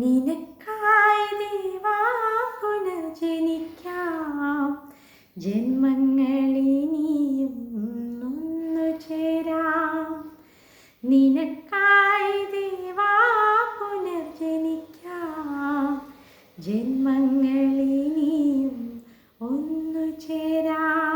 നിനക്കായി ദേവാ പുനർജനിക്കാം ജന്മങ്ങളിനിയും ഒന്നു ചേരാം നിനക്കായി ദേവാ പുനർജനിക്കാം. ജന്മങ്ങളിനിയും ഒന്നു ചേരാം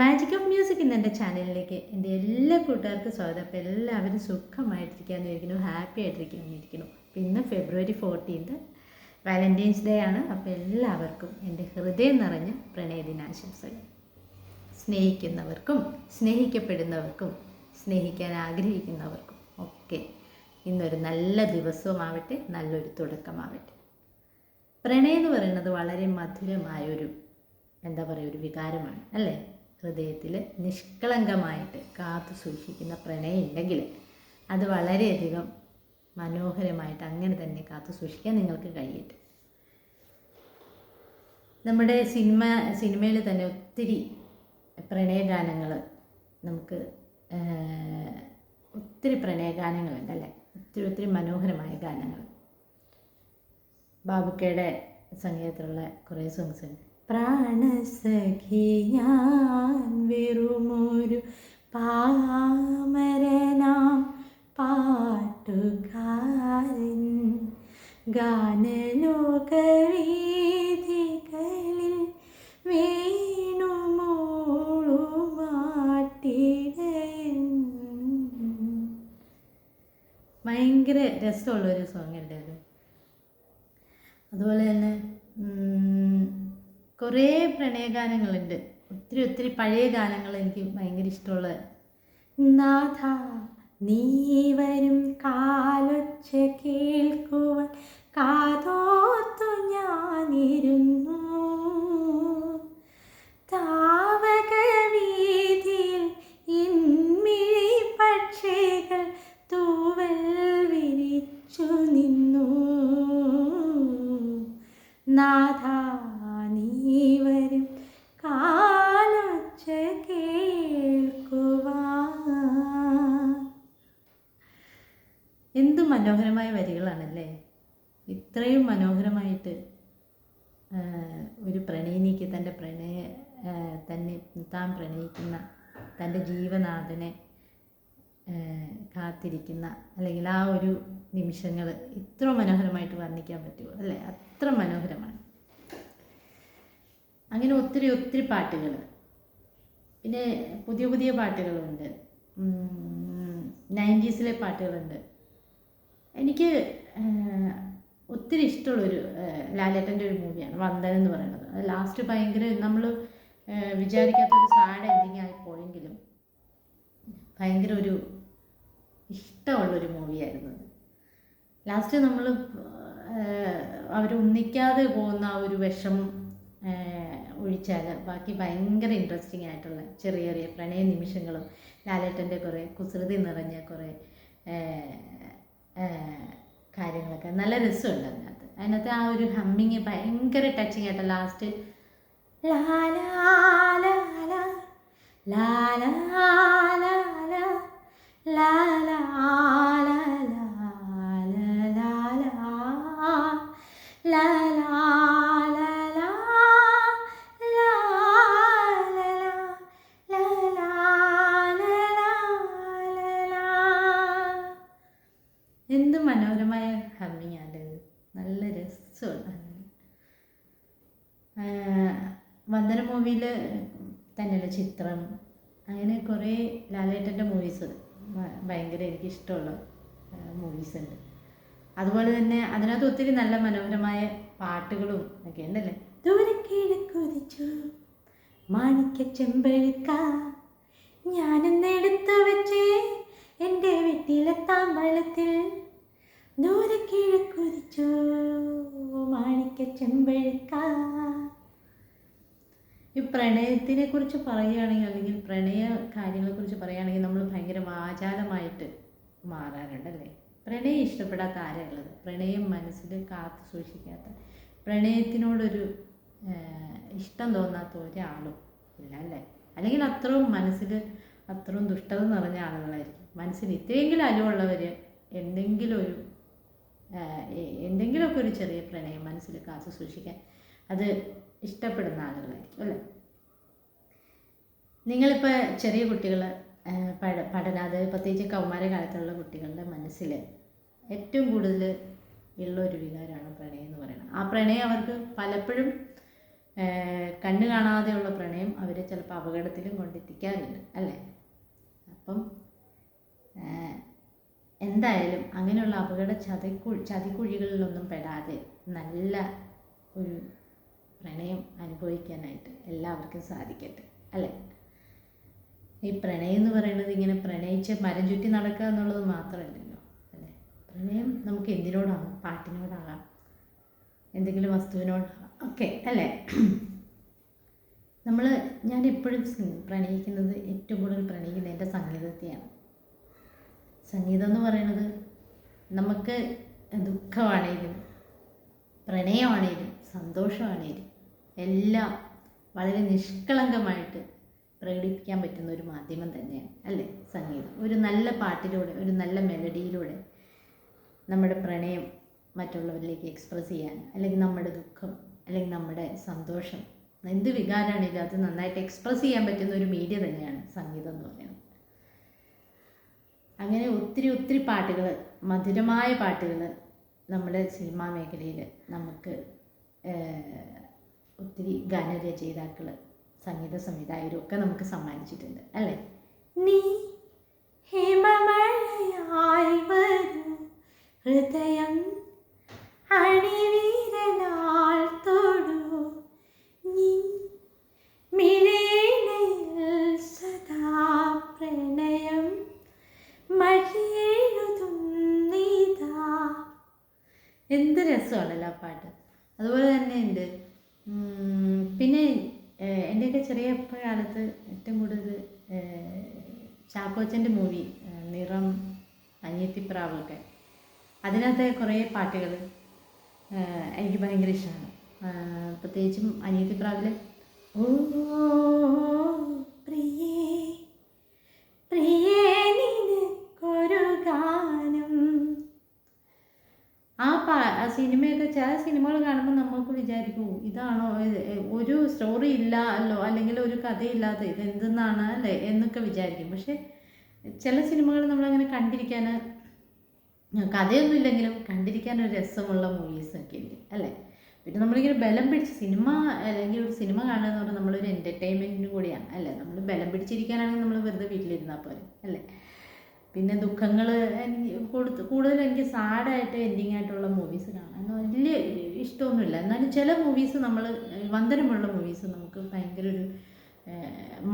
മാജിക് ഓഫ് മ്യൂസിക് ഇന്ന് എന്റെ ചാനലിലേക്ക് എന്റെ എല്ലാ കൂട്ടുകാർക്കും സ്വാഗതം. അപ്പോൾ എല്ലാവരും സുഖമായിട്ടിരിക്കാമെന്ന് ഇരിക്കുന്നു ഹാപ്പി ആയിട്ടിരിക്കാമെന്ന് ഇരിക്കുന്നു പിന്നെ ഫെബ്രുവരി ഫോർട്ടീൻത്ത് വാലന്റൈൻസ് ഡേ ആണ്. അപ്പോൾ എല്ലാവർക്കും എന്റെ ഹൃദയം നിറഞ്ഞ പ്രണയദിനാശംസകൾ സ്നേഹിക്കുന്നവർക്കും സ്നേഹിക്കപ്പെടുന്നവർക്കും സ്നേഹിക്കാൻ ആഗ്രഹിക്കുന്നവർക്കും ഒക്കെ ഇന്നൊരു നല്ല ദിവസവുമാവട്ടെ നല്ലൊരു തുടക്കമാവട്ടെ. പ്രണയം എന്ന് പറയുന്നത് വളരെ മധുരമായൊരു എന്താ പറയുക ഒരു വികാരമാണ് അല്ലേ? ഹൃദയത്തിൽ നിഷ്കളങ്കമായിട്ട് കാത്തു സൂക്ഷിക്കുന്ന പ്രണയം ഉണ്ടെങ്കിൽ അത് വളരെയധികം മനോഹരമായിട്ട് അങ്ങനെ തന്നെ കാത്തു സൂക്ഷിക്കാൻ നിങ്ങൾക്ക് കഴിയട്ടെ. നമ്മുടെ സിനിമ സിനിമയിൽ തന്നെ ഒത്തിരി പ്രണയഗാനങ്ങൾ നമുക്ക് ഒത്തിരി പ്രണയഗാനങ്ങളുണ്ട് അല്ലേ? ഒത്തിരി ഒത്തിരി മനോഹരമായ ഗാനങ്ങൾ ബാബുക്കയുടെ സംഗീതത്തിലുള്ള കുറേ സോങ്സ് ഉണ്ട്. പ്രാണസഖി ഞാൻ വെറുമൊരു പാമരനാം. പാട്ടുകാരൻ വീണുമൂളുമാട്ടിടയൻ ഭയങ്കര രസമുള്ളൊരു സോങ് ഉണ്ട് അത്? അതുപോലെ തന്നെ കുറേ പ്രണയഗാനങ്ങളുണ്ട്. ഒത്തിരി ഒത്തിരി പഴയ ഗാനങ്ങൾ എനിക്ക് ഭയങ്കര ഇഷ്ടമുള്ള നാഥ നീ വരും കാലൊച്ച കേൾക്കുവാൻ കാതോത്തു ഞാനിരുന്നു. താവകവീതിയിൽ നിമിഷങ്ങൾ ഇത്ര മനോഹരമായിട്ട് വർണിക്കാൻ പറ്റുമോ? അല്ലേ? അത്ര മനോഹരമാണ്. അങ്ങനെ ഒത്തിരി ഒത്തിരി പാട്ടുകൾ. പിന്നെ പുതിയ പുതിയ പാട്ടുകളുണ്ട്. നയന്റീസിലെ പാട്ടുകളുണ്ട്. എനിക്ക് ഒത്തിരി ഇഷ്ടമുള്ളൊരു ലാലേട്ടന്റെ ഒരു മൂവിയാണ് വന്ദനം എന്ന് പറയുന്നത്. അത് ലാസ്റ്റ് ഭയങ്കര നമ്മൾ വിചാരിക്കാത്തൊരു സാഡ് എൻഡിങ് ആയി പോയെങ്കിലും ഭയങ്കര ഒരു ഇഷ്ടമുള്ളൊരു മൂവിയായിരുന്നു ലാസ്റ്റ് നമ്മൾ അവരൊന്നിക്കാതെ പോകുന്ന ആ ഒരു വിഷമം ഒഴിച്ചാൽ ബാക്കി ഭയങ്കര ഇൻട്രസ്റ്റിംഗ് ആയിട്ടുള്ള ചെറിയ ചെറിയ പ്രണയ നിമിഷങ്ങളും ലാലേട്ടന്റെ കുറേ കുസൃതി നിറഞ്ഞ കുറേ കാര്യങ്ങളൊക്കെ നല്ല രസമുണ്ട് അതിനകത്ത് അതിനകത്ത് ആ ഒരു ഹമ്മിങ് ഭയങ്കര ടച്ചിങ് ആയിട്ട് ലാസ്റ്റ് ലാ ലാലാല എന്ത് മനോഹരമായ ഹമ്മിങ് ആണ്. നല്ല രസമുണ്ട് വന്ദന മൂവിയിൽ തന്നെയുള്ള ചിത്രം? അങ്ങനെ കുറേ ലാലേട്ടന്റെ മൂവീസ് ഭയങ്കര എനിക്കിഷ്ടമുള്ള മൂവീസ് ഉണ്ട്. അതുപോലെ തന്നെ അതിനകത്ത് ഒത്തിരി നല്ല മനോഹരമായ പാട്ടുകളും ഒക്കെ ഉണ്ടല്ലേ? ദൂരെ കിഴക്കുതിച്ചു മാണിക്ക ചെമ്പഴുക്ക. ഞാനെന്നെടുത്തു വെച്ചേ എന്റെ വീട്ടിലെ താമ്പളത്തിൽ ദൂരെ കിഴക്കുതിച്ചു മാണിക്ക ചെമ്പഴുക്ക. ഈ പ്രണയത്തിനെ കുറിച്ച് പറയുകയാണെങ്കിൽ അല്ലെങ്കിൽ പ്രണയ കാര്യങ്ങളെ കുറിച്ച് പറയുകയാണെങ്കിൽ നമ്മൾ ഭയങ്കര വാചാലമായിട്ട് മാറാറുണ്ടല്ലേ? പ്രണയം ഇഷ്ടപ്പെടാത്ത ആരാണുള്ളത് പ്രണയം മനസ്സിൽ കാത്തു സൂക്ഷിക്കാത്ത പ്രണയത്തിനോടൊരു ഇഷ്ടം തോന്നാത്ത ഒരാളും ഇല്ല അല്ലേ? അല്ലെങ്കിൽ അത്രയും മനസ്സിൽ അത്രയും ദുഷ്ടത നിറഞ്ഞ ആളുകളായിരിക്കും. മനസ്സിന് ഇത്രയെങ്കിലും അലുവുള്ളവർ എന്തെങ്കിലും ഒരു എന്തെങ്കിലുമൊക്കെ ഒരു ചെറിയ പ്രണയം മനസ്സിൽ കാത്തു സൂക്ഷിക്കാൻ അത് ഇഷ്ടപ്പെടുന്ന ആളുകളായിരിക്കും അല്ലേ? നിങ്ങളിപ്പോൾ ചെറിയ കുട്ടികൾ പഠ പഠന അത് പ്രത്യേകിച്ച് കൗമാരകാലത്തുള്ള കുട്ടികളുടെ മനസ്സിൽ ഏറ്റവും കൂടുതൽ ഉള്ള ഒരു വികാരമാണ് പ്രണയം എന്ന് പറയുന്നത്. ആ പ്രണയം അവർക്ക് പലപ്പോഴും കണ്ണു കാണാതെയുള്ള പ്രണയം അവരെ ചിലപ്പോൾ അപകടത്തിലും കൊണ്ടെത്തിക്കാറുണ്ട് അല്ലേ? അപ്പം എന്തായാലും അങ്ങനെയുള്ള അപകട ചതിക്കു ചതിക്കുഴികളിലൊന്നും പെടാതെ നല്ല ഒരു പ്രണയം അനുഭവിക്കാനായിട്ട് എല്ലാവർക്കും സാധിക്കട്ടെ അല്ലേ? ഈ പ്രണയം എന്ന് പറയുന്നത് ഇങ്ങനെ പ്രണയിച്ച് മരം ചുറ്റി നടക്കുക എന്നുള്ളത് മാത്രമല്ലല്ലോ അല്ലേ? പ്രണയം നമുക്ക് എന്തിനോടാകാം പാട്ടിനോടാകാം എന്തെങ്കിലും വസ്തുവിനോടാകാം ഒക്കെ അല്ലേ? നമ്മൾ ഞാൻ എപ്പോഴും പ്രണയിക്കുന്നത് ഏറ്റവും കൂടുതൽ പ്രണയിക്കുന്നത് എന്റെ സംഗീതത്തെയാണ്. സംഗീതം എന്ന് പറയുന്നത് നമുക്ക് ദുഃഖമാണേലും പ്രണയമാണേലും സന്തോഷമാണേലും എല്ലാം വളരെ നിഷ്കളങ്കമായിട്ട് പ്രകടിപ്പിക്കാൻ പറ്റുന്ന ഒരു മാധ്യമം തന്നെയാണ് അല്ലേ? സംഗീതം. ഒരു നല്ല പാട്ടിലൂടെ ഒരു നല്ല മെലഡിയിലൂടെ നമ്മുടെ പ്രണയം മറ്റുള്ളവരിലേക്ക് എക്സ്പ്രസ് ചെയ്യാൻ അല്ലെങ്കിൽ നമ്മുടെ ദുഃഖം അല്ലെങ്കിൽ നമ്മുടെ സന്തോഷം എന്ത് വികാരമാണെങ്കിലും അത് നന്നായിട്ട് എക്സ്പ്രസ് ചെയ്യാൻ പറ്റുന്ന ഒരു മീഡിയ തന്നെയാണ് സംഗീതം എന്ന് പറയുന്നത്. അങ്ങനെ ഒത്തിരി ഒത്തിരി പാട്ടുകൾ മധുരമായ പാട്ടുകൾ നമ്മുടെ സിനിമാ മേഖലയിൽ നമുക്ക് ഒത്തിരി ഗാനരചയിതാക്കൾ സംഗീത സംവിധായകരും ഒക്കെ നമുക്ക് സമ്മാനിച്ചിട്ടുണ്ട് അല്ലേ? നീ ഹിമമഴയായി ഹൃദയം അണിവീരനാൾ തൊടു നീ സദാ പ്രണയം എന്ത് രസമാണല്ലോ ആ പാട്ട്? അതുപോലെ തന്നെ ഉണ്ട്. പിന്നെ എന്റെയൊക്കെ ചെറിയ കാലത്ത് ഏറ്റവും കൂടുതൽ ചാക്കോച്ചന്റെ മൂവി നിറം അനിയത്തിപ്രാവൊക്കെ. അതിനകത്തെ കുറേ പാട്ടുകൾ എനിക്ക് ഭയങ്കര ഇഷ്ടമാണ്. പ്രത്യേകിച്ചും അനിയത്തിപ്രാവിൽ ഓ പ്രിയേ പ്രിയേ ആ പാ സിനിമയൊക്കെ ചില സിനിമകൾ കാണുമ്പോൾ നമ്മൾക്ക് വിചാരിക്കും ഇതാണോ ഒരു സ്റ്റോറി ഇല്ലല്ലോ അല്ലെങ്കിൽ ഒരു കഥയില്ലാതെ ഇത് എന്തെന്നാണ് അല്ലേ എന്നൊക്കെ വിചാരിക്കും. പക്ഷെ ചില സിനിമകൾ നമ്മളങ്ങനെ കണ്ടിരിക്കാൻ കഥയൊന്നും ഇല്ലെങ്കിലും കണ്ടിരിക്കാൻ ഒരു രസമുള്ള മൂവീസൊക്കെ ഉണ്ട് അല്ലേ? പിന്നെ നമ്മളിങ്ങനെ ബലം പിടിച്ച് സിനിമ അല്ലെങ്കിൽ ഒരു സിനിമ കാണുക എന്ന് പറഞ്ഞാൽ നമ്മളൊരു എന്റർടൈൻമെന്റിന് കൂടിയാണ് അല്ലേ? നമ്മൾ ബലം പിടിച്ചിരിക്കാനാണെങ്കിൽ നമ്മൾ വെറുതെ വീട്ടിലിരുന്നാൽ പോരെ അല്ലേ? പിന്നെ ദുഃഖങ്ങൾ കൊടുത്ത് കൂടുതൽ എനിക്ക് സാഡായിട്ട് എൻഡിങ് ആയിട്ടുള്ള മൂവീസ് കാണാൻ വലിയ ഇഷ്ടമൊന്നുമില്ല. എന്നാലും ചില മൂവീസ് നമ്മൾ വന്ദനമുള്ള മൂവീസ് നമുക്ക് ഭയങ്കര ഒരു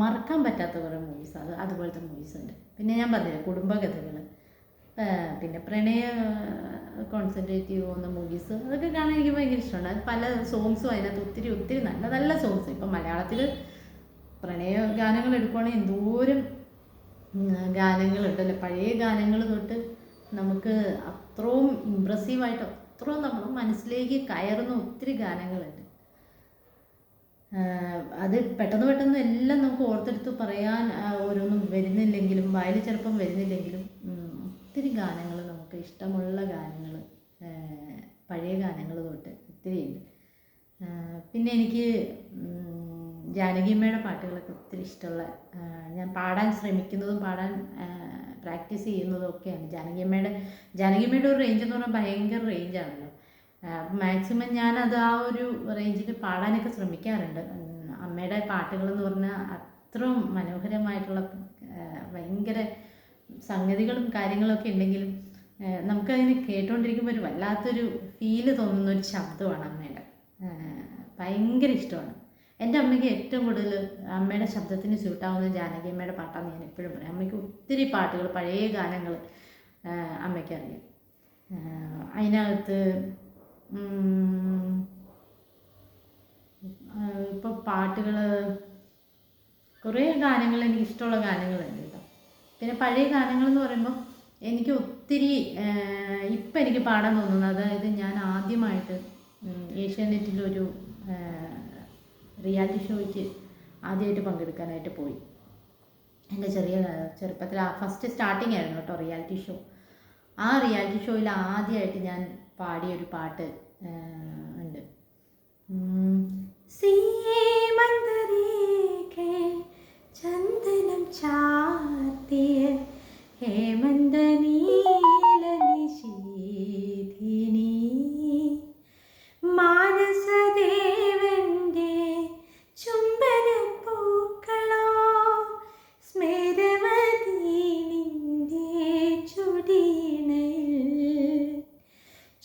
മറക്കാൻ പറ്റാത്ത കുറേ മൂവീസ് അത് അതുപോലത്തെ മൂവീസ് ഉണ്ട്. പിന്നെ ഞാൻ പറഞ്ഞില്ല കുടുംബകഥകൾ പിന്നെ പ്രണയ കോൺസെൻട്രേറ്റ് ചെയ്യുന്ന മൂവീസ് അതൊക്കെ കാണാൻ എനിക്ക് ഭയങ്കര ഇഷ്ടമാണ്. പല സോങ്സും അതിനകത്ത് ഒത്തിരി ഒത്തിരി നല്ല നല്ല സോങ്സ് ഇപ്പം മലയാളത്തിൽ പ്രണയ ഗാനങ്ങൾ എടുക്കുവാണെങ്കിൽ എന്തോരം ഗാനങ്ങളുണ്ടല്ലോ പഴയ ഗാനങ്ങൾ തൊട്ട് നമുക്ക് അത്രയും ഇമ്പ്രസീവായിട്ട് അത്രയും നമ്മൾ മനസ്സിലേക്ക് കയറുന്ന ഒത്തിരി ഗാനങ്ങളുണ്ട്. അത് പെട്ടെന്ന് പെട്ടെന്ന് എല്ലാം നമുക്ക് ഓർത്തെടുത്ത് പറയാൻ ഓരോന്നും വരുന്നില്ലെങ്കിലും വായിൽ ചിലപ്പം വരുന്നില്ലെങ്കിലും ഒത്തിരി ഗാനങ്ങൾ നമുക്ക് ഇഷ്ടമുള്ള ഗാനങ്ങൾ പഴയ ഗാനങ്ങൾ തൊട്ട് ഒത്തിരി ഉണ്ട്. പിന്നെ എനിക്ക് ജാനകിയമ്മയുടെ പാട്ടുകളൊക്കെ ഒത്തിരി ഇഷ്ടമുള്ള ഞാൻ പാടാൻ ശ്രമിക്കുന്നതും പാടാൻ പ്രാക്ടീസ് ചെയ്യുന്നതും ഒക്കെയാണ്. ജാനകിയമ്മയുടെ ജാനകിയമ്മയുടെ ഒരു റേഞ്ച് എന്ന് പറഞ്ഞാൽ ഭയങ്കര റേഞ്ചാണല്ലോ മാക്സിമം ഞാനത് ആ ഒരു റേഞ്ചിൽ പാടാനൊക്കെ ശ്രമിക്കാറുണ്ട്. അമ്മയുടെ പാട്ടുകളെന്ന് പറഞ്ഞാൽ അത്രയും മനോഹരമായിട്ടുള്ള ഭയങ്കര സംഗതികളും കാര്യങ്ങളൊക്കെ ഉണ്ടെങ്കിലും നമുക്കതിന് കേട്ടുകൊണ്ടിരിക്കുമ്പോൾ ഒരു വല്ലാത്തൊരു ഫീൽ തോന്നുന്ന ഒരു ശബ്ദമാണ് അമ്മയുടെ. ഭയങ്കര ഇഷ്ടമാണ്. എന്റെ അമ്മയ്ക്ക് ഏറ്റവും കൂടുതൽ അമ്മയുടെ ശബ്ദത്തിന് സ്യൂട്ടാവുന്ന ജാനകി അമ്മയുടെ പാട്ടാണ് ഞാൻ എപ്പോഴും പറയും. അമ്മയ്ക്ക് ഒത്തിരി പാട്ടുകൾ പഴയ ഗാനങ്ങൾ അമ്മയ്ക്ക് അറിയാം. അതിനകത്ത് ഇപ്പോൾ പാട്ടുകൾ കുറേ ഗാനങ്ങൾ എനിക്ക് ഇഷ്ടമുള്ള ഗാനങ്ങളുണ്ട് കേട്ടോ. പിന്നെ പഴയ ഗാനങ്ങൾ എന്ന് പറയുമ്പോൾ എനിക്ക് ഒത്തിരി ഇപ്പം എനിക്ക് പാടാൻ തോന്നുന്നത് അതായത് ഞാൻ ആദ്യമായിട്ട് ഏഷ്യാനെറ്റിലൊരു റിയാലിറ്റി ഷോയ്ക്ക് ആദ്യമായിട്ട് പങ്കെടുക്കാനായിട്ട് പോയി. എന്റെ ചെറിയ ചെറുപ്പത്തിൽ ആ ഫസ്റ്റ് സ്റ്റാർട്ടിങ് ആയിരുന്നു കേട്ടോ റിയാലിറ്റി ഷോ ആ റിയാലിറ്റി ഷോയിൽ ആദ്യമായിട്ട് ഞാൻ പാടിയ ഒരു പാട്ട് ഉണ്ട്. ചന്ദനം ചാത്തിയ ഹേമന്ത നീലനിശീധിനി മാനസദേവന്റെ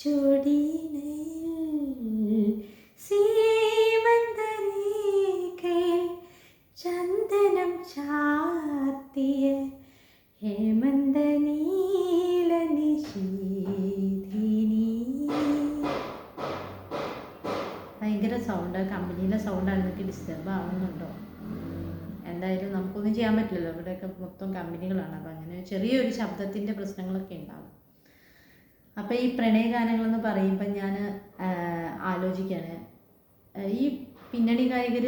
ചുടിണയിൽ സീമന്തരേഖയിൽ ചന്ദനം ചാർത്തിയ ഹേമന്ത നീലനിശീധിനി ഭയങ്കര സൗണ്ട് കമ്പനിയിലെ സൗണ്ടാണ് നിങ്ങൾക്ക് ഡിസ്റ്റർബ് ആവുന്നുണ്ടോ? എന്തായാലും നമുക്കൊന്നും ചെയ്യാൻ പറ്റില്ലല്ലോ. ഇവിടെയൊക്കെ മൊത്തം കമ്പനികളാണ്. അപ്പം അങ്ങനെ ചെറിയൊരു ശബ്ദത്തിന്റെ പ്രശ്നങ്ങളൊക്കെ ഉണ്ടാവും. അപ്പോൾ ഈ പ്രണയ പ്രണയഗാനങ്ങളെന്ന് പറയുമ്പോൾ ഞാൻ ആലോചിക്കുകയാണ് ഈ പിന്നണി ഗായകർ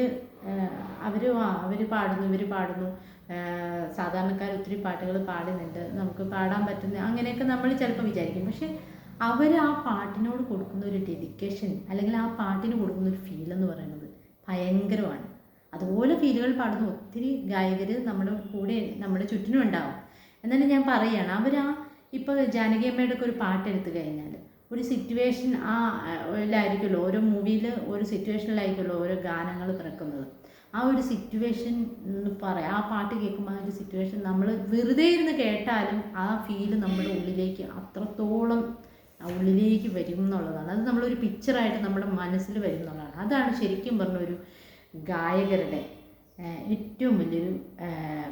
അവർ അവർ പാടുന്നു ഇവർ പാടുന്നു. സാധാരണക്കാർ ഒത്തിരി പാട്ടുകൾ പാടുന്നുണ്ട്. നമുക്ക് പാടാൻ പറ്റുന്ന അങ്ങനെയൊക്കെ നമ്മൾ ചിലപ്പോൾ വിചാരിക്കും. പക്ഷെ അവർ ആ പാട്ടിനോട് കൊടുക്കുന്ന ഒരു ഡെഡിക്കേഷൻ അല്ലെങ്കിൽ ആ പാട്ടിന് കൊടുക്കുന്ന ഒരു ഫീൽ എന്ന് പറയുന്നത് ഭയങ്കരമാണ്. അതുപോലെ ഫീലുകൾ പാടുന്ന ഒത്തിരി ഗായകർ നമ്മുടെ കൂടെ നമ്മുടെ ചുറ്റിനും ഉണ്ടാവും. എന്നാലും ഞാൻ പറയുകയാണ് അവർ ആ ഇപ്പോൾ ജാനകി അമ്മയുടെ ഒക്കെ ഒരു പാട്ട് എടുത്തു കഴിഞ്ഞാൽ ഒരു സിറ്റുവേഷൻ ആ ഇതിലായിരിക്കുമല്ലോ ഓരോ മൂവിയിൽ ഒരു സിറ്റുവേഷനിലായിരിക്കുമല്ലോ ഓരോ ഗാനങ്ങൾ പിറക്കുന്നത്. ആ ഒരു സിറ്റുവേഷൻ എന്ന് പറയാം ആ പാട്ട് കേൾക്കുമ്പോൾ ആ ഒരു സിറ്റുവേഷൻ നമ്മൾ വെറുതെ ഇരുന്ന് കേട്ടാലും ആ ഫീൽ നമ്മുടെ ഉള്ളിലേക്ക് അത്രത്തോളം ഉള്ളിലേക്ക് വരും എന്നുള്ളതാണ്. അത് നമ്മളൊരു പിക്ചറായിട്ട് നമ്മുടെ മനസ്സിൽ വരും എന്നുള്ളതാണ്. അതാണ് ശരിക്കും പറഞ്ഞ ഒരു ഗായകരുടെ ഏറ്റവും വലിയൊരു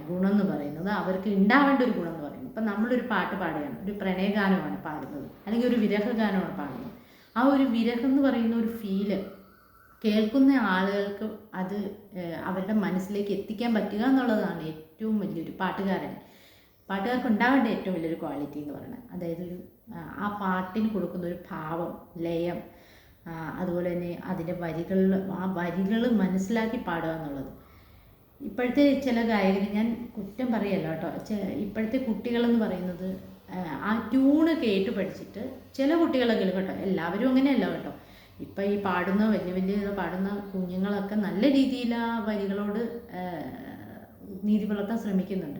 ഗുണം എന്ന് പറയുന്നത് അവർക്ക് ഉണ്ടാവേണ്ട ഒരു ഗുണം എന്ന് പറയുന്നത്. ഇപ്പം നമ്മളൊരു പാട്ട് പാടുകയാണ് ഒരു പ്രണയഗാനമാണ് പാടുന്നത് അല്ലെങ്കിൽ ഒരു വിരഹഗാനമാണ് പാടുന്നത്. ആ ഒരു വിരഹം എന്ന് പറയുന്ന ഒരു ഫീൽ കേൾക്കുന്ന ആളുകൾക്ക് അത് അവരുടെ മനസ്സിലേക്ക് എത്തിക്കാൻ പറ്റുക എന്നുള്ളതാണ് ഏറ്റവും വലിയൊരു പാട്ടുകാരൻ. പാട്ടുകാർക്ക് ഉണ്ടാവേണ്ട ഏറ്റവും വലിയൊരു ക്വാളിറ്റി എന്ന് പറയുന്നത്. അതായത് ഒരു ആ, പാട്ടിന് കൊടുക്കുന്ന ഒരു ഭാവം ലയം അതുപോലെ തന്നെ അതിന്റെ വരികളിൽ ആ വരികൾ മനസ്സിലാക്കി പാടുക എന്നുള്ളത്. ഇപ്പോഴത്തെ ചില ഗായകർ ഞാൻ കുറ്റം പറയല്ല കേട്ടോ. ഇപ്പോഴത്തെ കുട്ടികളെന്ന് പറയുന്നത് ആ, ട്യൂണ് കേട്ട് പഠിച്ചിട്ട് ചില കുട്ടികളെങ്കിലും കേട്ടോ. എല്ലാവരും അങ്ങനെയല്ല കേട്ടോ. ഇപ്പം ഈ പാടുന്ന വലിയ വലിയ പാടുന്ന കുഞ്ഞുങ്ങളൊക്കെ നല്ല രീതിയിൽ ആ വരികളോട് നീതി പുലർത്താൻ ശ്രമിക്കുന്നുണ്ട്.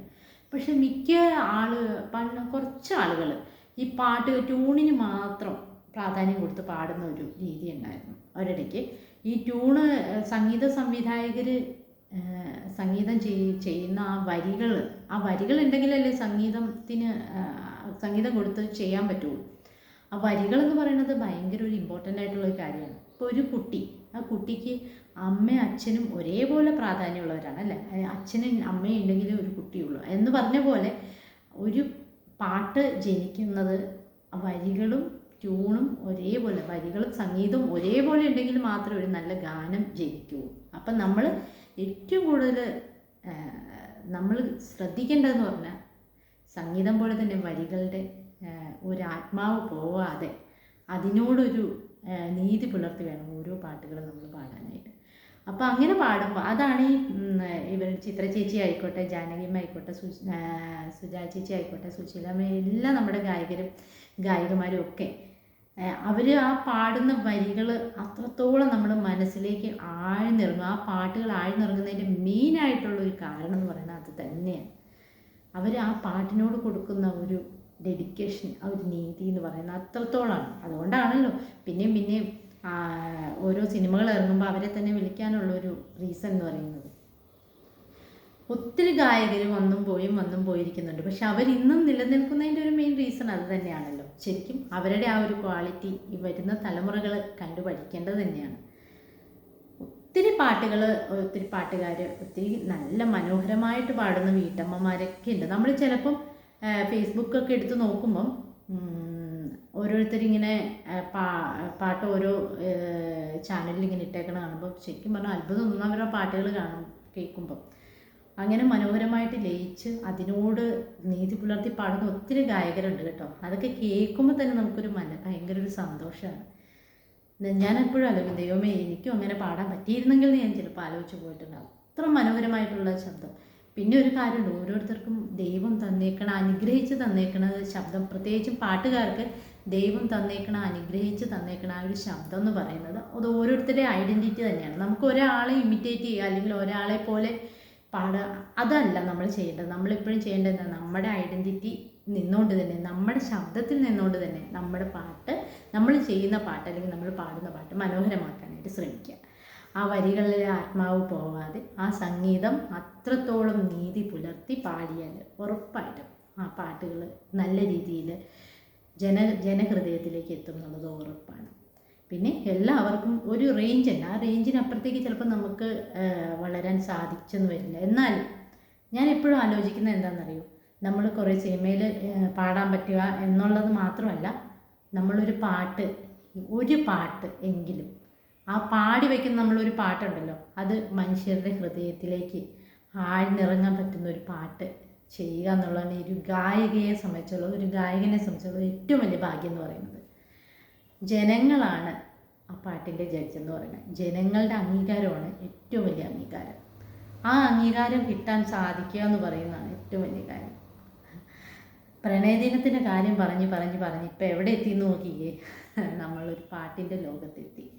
പക്ഷെ മിക്ക ആൾ പണ്ട് കുറച്ച് ആളുകൾ ഈ പാട്ട് ട്യൂണിന് മാത്രം പ്രാധാന്യം കൊടുത്ത് പാടുന്ന ഒരു രീതി ഉണ്ടായിരുന്നു. ഒരിടയ്ക്ക് ഈ ട്യൂണ് സംഗീത സംവിധായകർ സംഗീതം ചെയ് ചെയ്യുന്ന ആ വരികൾ ആ വരികൾ ഉണ്ടെങ്കിലല്ലേ സംഗീതത്തിന് സംഗീതം കൊടുത്ത് ചെയ്യാൻ പറ്റുള്ളൂ. ആ വരികൾ എന്ന് പറയുന്നത് ഭയങ്കര ഒരു ഇമ്പോർട്ടന്റ് ആയിട്ടുള്ള ഒരു കാര്യമാണ്. ഇപ്പോൾ ഒരു കുട്ടി ആ കുട്ടിക്ക് അമ്മയും അച്ഛനും ഒരേപോലെ പ്രാധാന്യമുള്ളവരാണ് അല്ലേ? അച്ഛനും അമ്മയും ഉണ്ടെങ്കിലേ ഒരു കുട്ടിയുള്ളൂ. എന്ന് പറഞ്ഞ പോലെ ഒരു പാട്ട് ജനിക്കുന്നത് വരികളും ട്യൂണും ഒരേപോലെ വരികളും സംഗീതവും ഒരേപോലെ ഉണ്ടെങ്കിൽ മാത്രമേ ഒരു നല്ല ഗാനം ജനിക്കൂ. അപ്പം നമ്മൾ ഏറ്റവും കൂടുതൽ നമ്മൾ ശ്രദ്ധിക്കേണ്ടതെന്ന് പറഞ്ഞാൽ സംഗീതം പോലെ തന്നെ വരികളുടെ ഒരു ആത്മാവ് പോവാതെ അതിനോടൊരു നീതി പുലർത്തി വേണം ഓരോ പാട്ടുകളും നമ്മൾ പാടാനായിട്ട്. അപ്പോൾ അങ്ങനെ പാടുമ്പോൾ അതാണ് ഈ ഇവർ ചിത്ര ചേച്ചി ആയിക്കോട്ടെ ജാനകിയമ്മ ആയിക്കോട്ടെ സു സുജാ ചേച്ചി ആയിക്കോട്ടെ സുശീലമ്മ എല്ലാം നമ്മുടെ ഗായകരും ഗായികമാരും ഒക്കെ അവർ ആ പാടുന്ന വരികൾ അത്രത്തോളം നമ്മൾ മനസ്സിലേക്ക് ആഴ്ന്നിറങ്ങും. ആ പാട്ടുകൾ ആഴ്ന്നിറങ്ങുന്നതിന്റെ മെയിനായിട്ടുള്ള ഒരു കാരണം എന്ന് പറയുന്നത് അത് തന്നെയാണ്. അവർ ആ പാട്ടിനോട് കൊടുക്കുന്ന ഒരു ഡെഡിക്കേഷൻ ആ ഒരു നീതി എന്ന് പറയുന്നത് അത്രത്തോളമാണ് അതുകൊണ്ടാണല്ലോ പിന്നെയും പിന്നെയും ഓരോ സിനിമകൾ ഇറങ്ങുമ്പോൾ അവരെ തന്നെ വിളിക്കാനുള്ള ഒരു റീസൺ എന്ന് പറയുന്നത്. ഒത്തിരി ഗായകർ വന്നും പോയും വന്നും പോയിരിക്കുന്നുണ്ട്. പക്ഷെ അവരിന്നും നിലനിൽക്കുന്നതിന്റെ ഒരു മെയിൻ റീസൺ അത് തന്നെയാണല്ലോ. ശരിക്കും അവരുടെ ആ ഒരു ക്വാളിറ്റി ഈ വരുന്ന തലമുറകൾ കണ്ടു പഠിക്കേണ്ടത് തന്നെയാണ്. ഒത്തിരി പാട്ടുകൾ ഒത്തിരി പാട്ടുകാർ ഒത്തിരി നല്ല മനോഹരമായിട്ട് പാടുന്ന വീട്ടമ്മമാരൊക്കെ ഉണ്ട്. നമ്മൾ ചിലപ്പം ഫേസ്ബുക്കൊക്കെ എടുത്ത് നോക്കുമ്പം ഓരോരുത്തരിങ്ങനെ പാ പാട്ട് ഓരോ ചാനലിൽ ഇങ്ങനെ ഇട്ടേക്കണ കാണുമ്പോൾ ശരിക്കും പറഞ്ഞാൽ അത്ഭുതം തോന്നുന്നു. അവരുടെ പാട്ടുകൾ കാണും കേൾക്കുമ്പം. അങ്ങനെ മനോഹരമായിട്ട് ലയിച്ച് അതിനോട് നീതി പുലർത്തി പാടുന്ന ഒത്തിരി ഗായകരുണ്ട് കേട്ടോ. അതൊക്കെ കേൾക്കുമ്പോൾ തന്നെ നമുക്കൊരു മന ഭയങ്കര ഒരു സന്തോഷമാണ് ഞാൻ എപ്പോഴും ആലോചിക്കും ദൈവമേ എനിക്കും അങ്ങനെ പാടാൻ പറ്റിയിരുന്നെങ്കിൽ ഞാൻ ചിലപ്പോൾ ആലോചിച്ച് പോയിട്ടുണ്ടാകും അത്ര മനോഹരമായിട്ടുള്ള ശബ്ദം. പിന്നെ ഒരു കാര്യമുണ്ട് ഓരോരുത്തർക്കും ദൈവം തന്നേക്കണ അനുഗ്രഹിച്ച് തന്നേക്കണ ശബ്ദം. പ്രത്യേകിച്ചും പാട്ടുകാർക്ക് ദൈവം തന്നേക്കണ അനുഗ്രഹിച്ച് തന്നേക്കണ ആ ഒരു ശബ്ദം എന്ന് പറയുന്നത് അത് ഓരോരുത്തരുടെ ഐഡന്റിറ്റി തന്നെയാണ്. നമുക്ക് ഒരാളെ ഇമിറ്റേറ്റ് ചെയ്യുക അല്ലെങ്കിൽ ഒരാളെ പോലെ പാടുക അതല്ല നമ്മൾ ചെയ്യേണ്ടത്. നമ്മളിപ്പോഴും ചെയ്യേണ്ടത് നമ്മുടെ ഐഡന്റിറ്റി നിന്നുകൊണ്ട് തന്നെ നമ്മുടെ ശബ്ദത്തിൽ നിന്നുകൊണ്ട് തന്നെ നമ്മുടെ പാട്ട് നമ്മൾ ചെയ്യുന്ന പാട്ട് അല്ലെങ്കിൽ നമ്മൾ പാടുന്ന പാട്ട് മനോഹരമാക്കാനായിട്ട് ശ്രമിക്കുക. ആ വരികളിലെ ആത്മാവ് പോവാതെ ആ സംഗീതം അത്രത്തോളം നീതി പുലർത്തി പാടിയാൽ ഉറപ്പായിട്ടും ആ പാട്ടുകൾ നല്ല രീതിയിൽ ജന ജനഹൃദയത്തിലേക്ക് എത്തും എന്നുള്ളത് ഉറപ്പാണ്. പിന്നെ എല്ലാവർക്കും ഒരു റേഞ്ച് ഉണ്ട്. ആ റേഞ്ചിനപ്പുറത്തേക്ക് ചിലപ്പോൾ നമുക്ക് വളരാൻ സാധിച്ചെന്ന് വരില്ല. എന്നാൽ ഞാൻ എപ്പോഴും ആലോചിക്കുന്നത് എന്താണെന്നറിയോ? നമ്മൾ കുറേ സിനിമയിൽ പാടാൻ പറ്റുക എന്നുള്ളത് മാത്രമല്ല നമ്മളൊരു പാട്ട് ഒരു പാട്ട് എങ്കിലും ആ പാടി വയ്ക്കുന്ന നമ്മളൊരു പാട്ടുണ്ടല്ലോ അത് മനുഷ്യരുടെ ഹൃദയത്തിലേക്ക് ആഴ്ന്നിറങ്ങാൻ പറ്റുന്ന ഒരു പാട്ട് ചെയ്യുക എന്നുള്ളതാണ് ഒരു ഗായികയെ സംബന്ധിച്ചുള്ള ഒരു ഗായകനെ സംബന്ധിച്ചുള്ള ഏറ്റവും വലിയ ഭാഗ്യം എന്ന് പറയുന്നത്. ജനങ്ങളാണ് ആ പാട്ടിന്റെ ജഡ്ജ് എന്ന് പറയുന്നത്. ജനങ്ങളുടെ അംഗീകാരമാണ് ഏറ്റവും വലിയ അംഗീകാരം. ആ അംഗീകാരം കിട്ടാൻ സാധിക്കുക എന്ന് പറയുന്നതാണ് ഏറ്റവും വലിയ കാര്യം. പ്രണയദിനത്തിന്റെ കാര്യം പറഞ്ഞ് പറഞ്ഞ് പറഞ്ഞ് ഇപ്പം എവിടെ എത്തിയെന്ന് നോക്കിയേ? നമ്മളൊരു പാട്ടിന്റെ ലോകത്തെത്തി.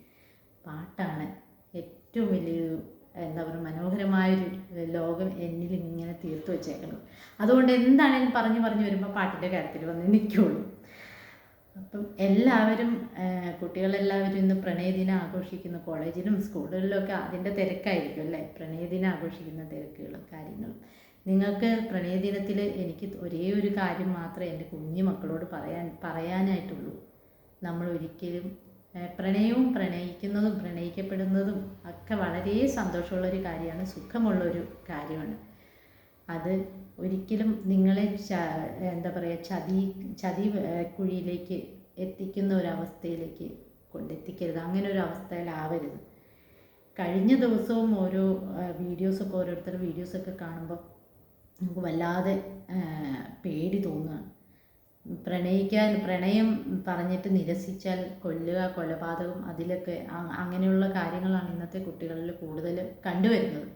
പാട്ടാണ് ഏറ്റവും വലിയൊരു എന്താ പറയുക മനോഹരമായൊരു ലോകം എന്നിൽ ഇങ്ങനെ തീർത്തു വെച്ചേക്കുന്നത്. അതുകൊണ്ട് എന്താണേലും പറഞ്ഞു പറഞ്ഞു വരുമ്പോൾ പാട്ടിന്റെ കാര്യത്തിൽ വന്ന് നിൽക്കുള്ളൂ. അപ്പം എല്ലാവരും കുട്ടികളെല്ലാവരും ഇന്ന് പ്രണയദിനം ആഘോഷിക്കുന്നു. കോളേജിലും സ്കൂളുകളിലൊക്കെ അതിന്റെ തിരക്കായിരിക്കും അല്ലേ? പ്രണയദിനം ആഘോഷിക്കുന്ന തിരക്കുകളും കാര്യങ്ങളും. നിങ്ങൾക്ക് പ്രണയദിനത്തിൽ എനിക്ക് ഒരേ ഒരു കാര്യം മാത്രമേ എന്റെ കുഞ്ഞു മക്കളോട് പറയാൻ പറയാനായിട്ടുള്ളൂ. നമ്മൾ ഒരിക്കലും പ്രണയവും പ്രണയിക്കുന്നതും പ്രണയിക്കപ്പെടുന്നതും ഒക്കെ വളരെ സന്തോഷമുള്ളൊരു കാര്യമാണ്. സുഖമുള്ളൊരു കാര്യമാണ്. അത് ഒരിക്കലും നിങ്ങളെ എന്താ പറയുക ചതി ചതി കുഴിയിലേക്ക് എത്തിക്കുന്ന ഒരവസ്ഥയിലേക്ക് കൊണ്ടെത്തിക്കരുത്. അങ്ങനെ ഒരു അവസ്ഥയിലാവരുത്. കഴിഞ്ഞ ദിവസവും ഓരോ വീഡിയോസൊക്കെ ഓരോരുത്തരുടെ വീഡിയോസൊക്കെ കാണുമ്പോൾ നമുക്ക് വല്ലാതെ പേടി തോന്നുകയാണ് പ്രണയിക്കാൻ പ്രണയം പറഞ്ഞിട്ട് നിരസിച്ചാൽ കൊല്ലുക കൊലപാതകം അതിലൊക്കെ അങ്ങനെയുള്ള കാര്യങ്ങളാണ് ഇന്നത്തെ കുട്ടികളിൽ കൂടുതൽ കണ്ടുവരുന്നത്.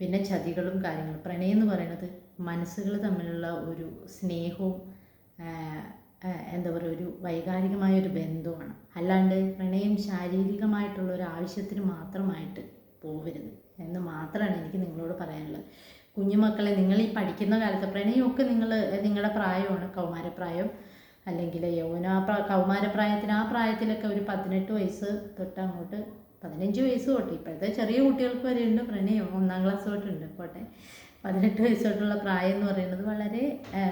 പിന്നെ ചതികളും കാര്യങ്ങളും. പ്രണയം എന്ന് പറയുന്നത് മനസ്സുകൾ തമ്മിലുള്ള ഒരു സ്നേഹവും എന്താ പറയുക ഒരു വൈകാരികമായ ഒരു ബന്ധമാണ് അല്ലാണ്ട് പ്രണയം ശാരീരികമായിട്ടുള്ള ഒരു ആവശ്യത്തിന് മാത്രമായിട്ട് പോകരുത് എന്ന് മാത്രമാണ് എനിക്ക് നിങ്ങളോട് പറയാനുള്ളത്. കുഞ്ഞുമക്കളെ നിങ്ങൾ ഈ പഠിക്കുന്ന കാലത്ത് പ്രണയമൊക്കെ നിങ്ങൾ നിങ്ങളുടെ പ്രായമാണ്. കൗമാരപ്രായം അല്ലെങ്കിൽ യൗവന പ്രാ കൗമാരപ്രായത്തിന് ആ പ്രായത്തിലൊക്കെ ഒരു പതിനെട്ട് വയസ്സ് തൊട്ട് അങ്ങോട്ട് പതിനഞ്ച് വയസ്സ് തൊട്ട് ഇപ്പോഴത്തെ ചെറിയ കുട്ടികൾക്ക് വരെ ഉണ്ട് പ്രണയം. ഒന്നാം ക്ലാസ് തൊട്ടുണ്ട്. പോട്ടെ. പതിനെട്ട് വയസ്സോട്ടുള്ള പ്രായം എന്ന് പറയുന്നത് വളരെ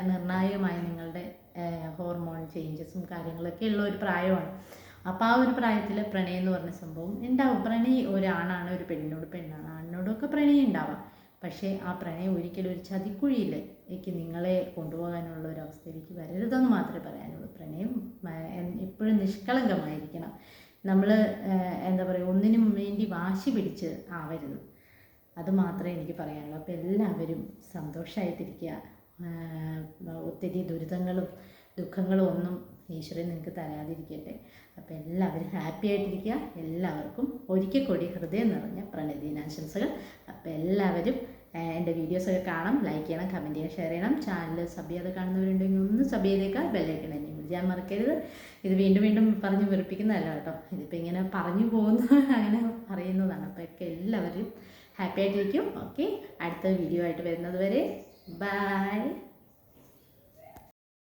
നിർണായകമായ നിങ്ങളുടെ ഹോർമോൺ ചേഞ്ചസും കാര്യങ്ങളൊക്കെ ഉള്ള ഒരു പ്രായമാണ്. അപ്പോൾ ആ ഒരു പ്രായത്തിൽ പ്രണയം എന്ന് പറഞ്ഞ സംഭവം ഉണ്ടാവും പ്രണയം ഒരാണാണ് ഒരു പെണ്ണിനോട് പെണ്ണാണ് ആണിനോടൊക്കെ പ്രണയം ഉണ്ടാവാം പക്ഷേ ആ പ്രണയം ഒരിക്കലും ഒരു ചതിക്കുഴിയിലേക്ക് നിങ്ങളെ കൊണ്ടുപോകാനുള്ള ഒരു അവസ്ഥയിലേക്ക് വരരുതെന്ന് മാത്രമേ പറയാനുള്ളൂ. പ്രണയം എപ്പോഴും നിഷ്കളങ്കമായിരിക്കണം. നമ്മൾ എന്താ പറയുക ഒന്നിനും വേണ്ടി വാശി പിടിച്ച് ആവരുത്. അത് മാത്രമേ എനിക്ക് പറയാനുള്ളൂ. അപ്പോൾ എല്ലാവരും സന്തോഷമായിട്ടിരിക്കുക ഒത്തിരി ദുരിതങ്ങളും ദുഃഖങ്ങളും ഒന്നും ഈശ്വരൻ നിങ്ങൾക്ക് തരാതിരിക്കട്ടെ. അപ്പോൾ എല്ലാവരും ഹാപ്പി ആയിട്ടിരിക്കുക. എല്ലാവർക്കും ഒരിക്കൽ കൂടി ഹൃദയം നിറഞ്ഞ പ്രണയദിനാശംസകൾ. അപ്പോൾ എല്ലാവരും എന്റെ വീഡിയോസൊക്കെ കാണാം. ലൈക്ക് ചെയ്യണം കമന്റ് ചെയ്യണം ഷെയർ ചെയ്യണം. ചാനൽ സബ് ചെയ്ത് കാണുന്നവരുണ്ടെങ്കിൽ ഒന്ന് സബ് ചെയ്തേക്കാം ബെല്ലൈക്കൺ എന്നെ വിളിക്കാൻ മറക്കരുത്. ഇത് വീണ്ടും വീണ്ടും പറഞ്ഞ് വെറുപ്പിക്കുന്നതല്ല കേട്ടോ. ഇതിപ്പോൾ ഇങ്ങനെ പറഞ്ഞു പോകുന്ന അങ്ങനെ പറയുന്നതാണ് അപ്പോൾ എല്ലാവരും ഹാപ്പി ആയിട്ടിരിക്കും. ഓക്കെ. അടുത്ത വീഡിയോ ആയിട്ട് വരുന്നത് വരെ. ബൈ.